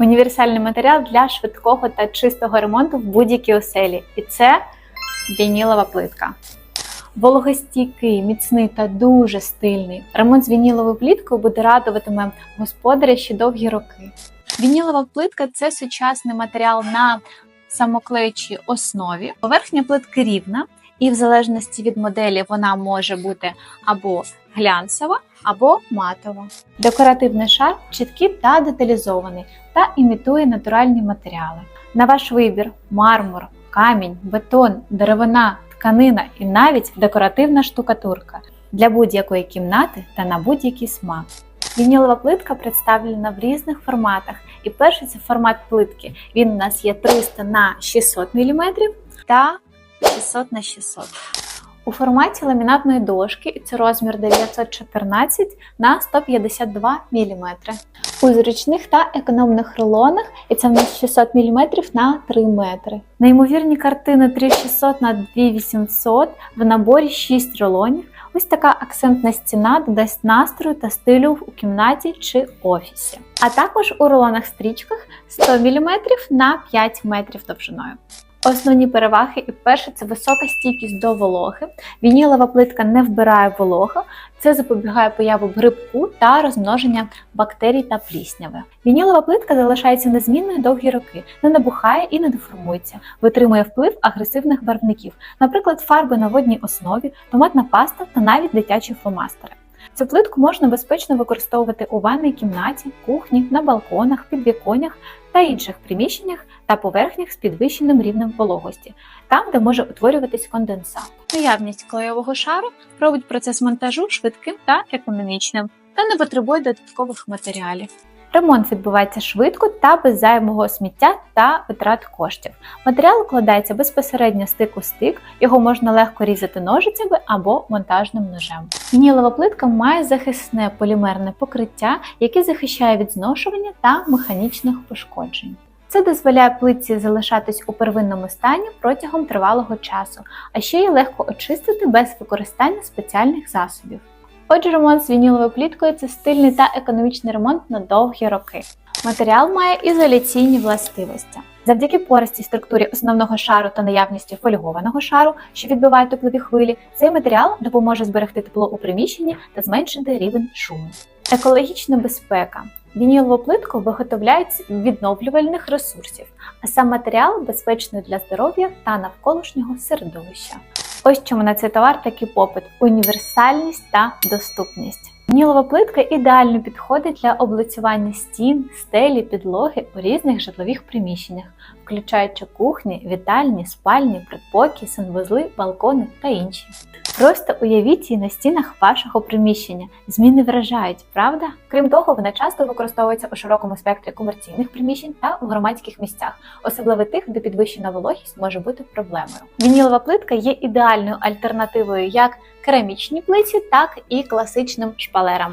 Універсальний матеріал для швидкого та чистого ремонту в будь-якій оселі. І це вінілова плитка. Вологостійкий, міцний та дуже стильний. Ремонт з вініловою пліткою буде радуватиме господаря ще довгі роки. Вінілова плитка це сучасний матеріал на самоклеючій основі. Поверхня плитки рівна, і в залежності від моделі вона може бути або глянцева, або матова. Декоративний шар чіткий та деталізований та імітує натуральні матеріали. На ваш вибір мармур, камінь, бетон, деревина, тканина і навіть декоративна штукатурка для будь-якої кімнати та на будь-який смак. Вінілова плитка представлена в різних форматах. І перший це формат плитки. Він у нас є 300 на 600 мм та 600 на 600 у форматі ламінатної дошки, це розмір 914 на 152 мм. У зручних та економних рулонах, і це в нас 600 мм на 3 метри. Неймовірні картини 3600 на 2800 в наборі 6 рулонів. Ось така акцентна стіна додасть настрою та стилю у кімнаті чи офісі. А також у рулонах стрічках 100 мм на 5 метрів довжиною. Основні переваги і перше це висока стійкість до вологи. Вінілова плитка не вбирає волога, це запобігає появу грибку та розмноження бактерій та плісняви. Вінілова плитка залишається незмінною довгі роки, не набухає і не деформується, витримує вплив агресивних барвників, наприклад, фарби на водній основі, томатна паста та навіть дитячі фломастери. Цю плитку можна безпечно використовувати у ванній кімнаті, кухні, на балконах, підвіконнях та інших приміщеннях та поверхнях з підвищеним рівнем вологості, там, де може утворюватись конденсат. Наявність клейового шару робить процес монтажу швидким та економічним та не потребує додаткових матеріалів. Ремонт відбувається швидко та без зайвого сміття та витрат коштів. Матеріал укладається безпосередньо стик у стик, його можна легко різати ножицями або монтажним ножем. Вінілова плитка має захисне полімерне покриття, яке захищає від зношування та механічних пошкоджень. Це дозволяє плитці залишатись у первинному стані протягом тривалого часу, а ще й легко очистити без використання спеціальних засобів. Отже, ремонт з вініловою пліткою це стильний та економічний ремонт на довгі роки. Матеріал має ізоляційні властивості. Завдяки пористій структурі основного шару та наявності фольгованого шару, що відбиває теплові хвилі, цей матеріал допоможе зберегти тепло у приміщенні та зменшити рівень шуму. Екологічна безпека. Вінілову плитку виготовляють з відновлювальних ресурсів, а сам матеріал безпечний для здоров'я та навколишнього середовища. Ось чому на цей товар такий попит: універсальність та доступність. Нілова плитка ідеально підходить для облицювання стін, стелі, підлоги у різних житлових приміщеннях, включаючи кухні, вітальні, спальні, предпокій, санвузли, балкони та інші. Просто уявіть її на стінах вашого приміщення. Зміни вражають, правда? Крім того, вона часто використовується у широкому спектрі комерційних приміщень та у громадських місцях, особливо тих, де підвищена вологість може бути проблемою. Вінілова плитка є ідеальною альтернативою як керамічній плиті, так і класичним шпалерам.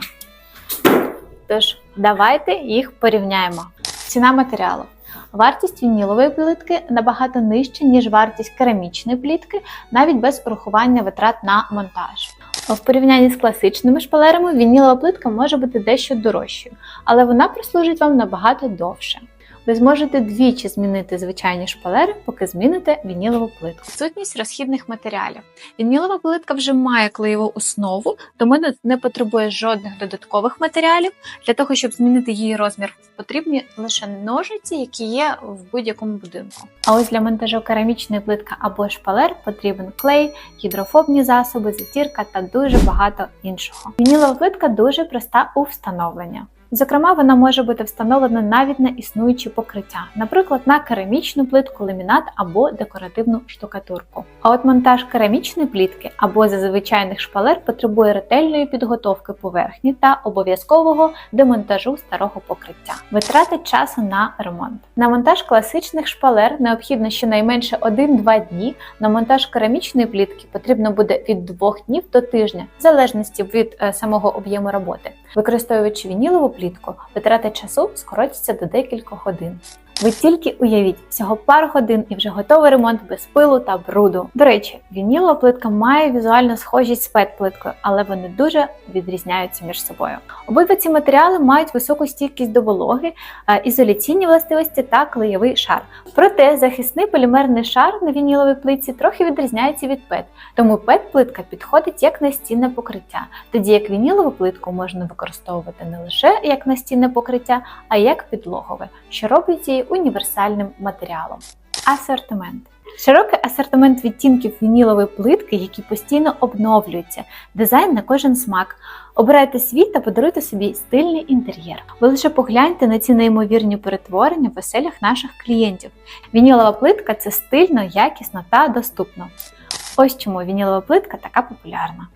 Тож, давайте їх порівняємо. Ціна матеріалу. Вартість вінілової плитки набагато нижча, ніж вартість керамічної плітки, навіть без урахування витрат на монтаж. В порівнянні з класичними шпалерами вінілова плитка може бути дещо дорожчою, але вона прослужить вам набагато довше. Ви зможете двічі змінити звичайні шпалери, поки зміните вінілову плитку. Сутність розхідних матеріалів. Вінілова плитка вже має клеєву основу, тому не- потребує жодних додаткових матеріалів. Для того, щоб змінити її розмір, потрібні лише ножиці, які є в будь-якому будинку. А ось для монтажу керамічної плитки або шпалер потрібен клей, гідрофобні засоби, затірка та дуже багато іншого. Вінілова плитка дуже проста у встановленні. Зокрема, вона може бути встановлена навіть на існуючі покриття, наприклад, на керамічну плитку, ламінат або декоративну штукатурку. А от монтаж керамічної плітки або зазвичайних шпалер потребує ретельної підготовки поверхні та обов'язкового демонтажу старого покриття, витрати часу на ремонт. На монтаж класичних шпалер необхідно щонайменше 1-2 дні. На монтаж керамічної плітки потрібно буде від 2 днів до тижня, в залежності від е, самого об'єму роботи. Використовуючи вінілову плітку, витрати часу скоротяться до декількох годин. Ви тільки уявіть, всього пару годин і вже готовий ремонт без пилу та бруду. До речі, вінілова плитка має візуальну схожість з пет-плиткою, але вони дуже відрізняються між собою. Обидва ці матеріали мають високу стійкість до вологи, е, ізоляційні властивості та клеєвий шар. Проте захисний полімерний шар на вініловій плитці трохи відрізняється від пет, тому пет-плитка підходить як настінне покриття, тоді як вінілову плитку можна використовувати не лише як настінне покриття, а як підлогове, що робить її універсальним матеріалом. Асортимент. Широкий асортимент відтінків вінілової плитки, які постійно обновлюються, дизайн на кожен смак. Обирайте свій та подаруйте собі стильний інтер'єр. Ви лише погляньте на ці неймовірні перетворення в оселях наших клієнтів. Вінілова плитка це стильно, якісно та доступно. Ось чому вінілова плитка така популярна.